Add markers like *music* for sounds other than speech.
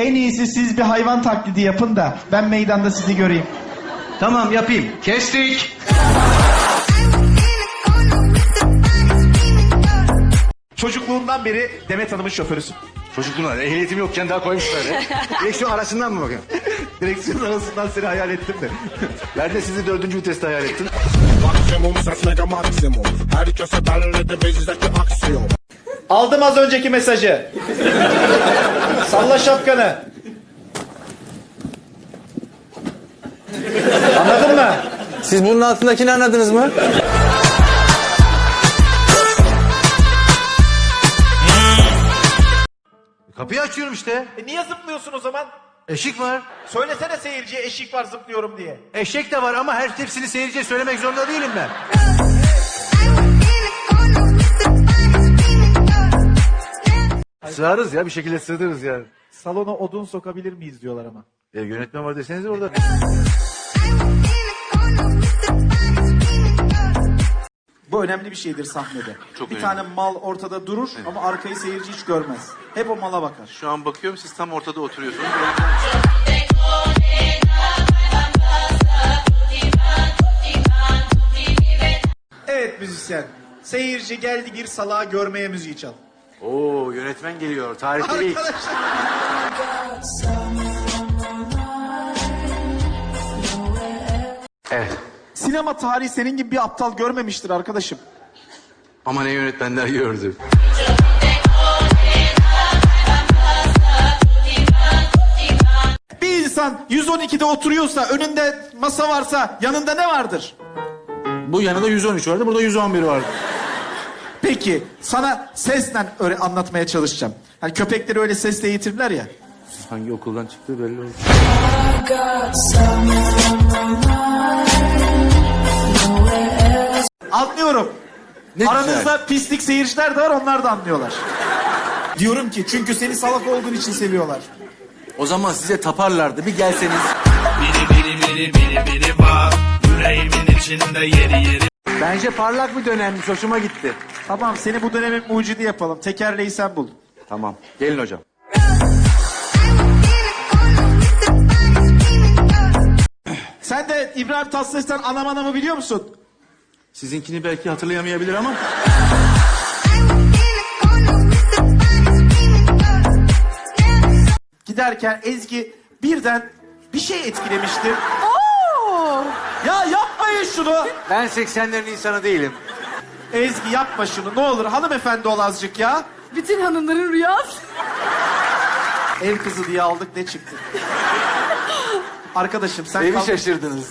En iyisi siz bir hayvan taklidi yapın da ben meydanda sizi göreyim. Tamam yapayım. Kestik. Çocukluğundan beri Demet Hanım'ın şoförüsün. Çocukluğumda ehliyetim yokken daha koymuşlar ya. *laughs* Direksiyon arasından mı bakın? Direksiyon arasından seni hayal ettim de. Ben de sizi dördüncü viteste hayal ettim. Maksimum ses mega maksimum Herkese belledi bizdeki aksiyon Aldım az önceki mesajı. Salla şapkanı. Anladın mı? Siz bunun altındakini anladınız mı? Kapıyı açıyorum işte. E niye zıplıyorsun o zaman? Eşik var. Söylesene seyirciye eşik var zıplıyorum diye. Eşek de var ama her hepsini seyirciye söylemek zorunda değilim ben. Sığarız ya bir şekilde sığdırırız ya. Salona odun sokabilir miyiz diyorlar ama. ya yönetmen var deseniz orada. Bu önemli bir şeydir sahnede. bir tane mal ortada durur ama arkayı seyirci hiç görmez. Hep o mala bakar. Şu an bakıyorum siz tam ortada oturuyorsunuz. Evet müzisyen. Seyirci geldi bir salağı görmeye müziği çal. Oo yönetmen geliyor. Tarihte ilk. Evet. Sinema tarihi senin gibi bir aptal görmemiştir arkadaşım. Ama ne yönetmenler gördü. Bir insan 112'de oturuyorsa, önünde masa varsa yanında ne vardır? Bu yanında 113 vardı, burada 111 vardı. Peki sana sesle öyle anlatmaya çalışacağım. Hani köpekleri öyle sesle eğitirler ya. Hangi okuldan çıktığı belli oldu. Anlıyorum. Ne Aranızda pislik seyirciler de var onlar da anlıyorlar. Diyorum ki çünkü seni salak olduğun için seviyorlar. O zaman size taparlardı. Bir gelseniz. Bence parlak bir dönemmiş. Hoşuma gitti. Tamam seni bu dönemin mucidi yapalım. Tekerleği sen bul. Tamam. Gelin hocam. Sen de İbrahim Tatlıses'ten anam anamı biliyor musun? Sizinkini belki hatırlayamayabilir ama. Giderken Ezgi birden bir şey etkilemiştir. Ya yapmayın şunu. Ben 80'lerin insanı değilim. Ezgi yapma şunu ne olur hanımefendi ol azıcık ya. Bütün hanımların rüyası. Ev kızı diye aldık ne çıktı? Arkadaşım sen Beni kalk- şaşırdınız.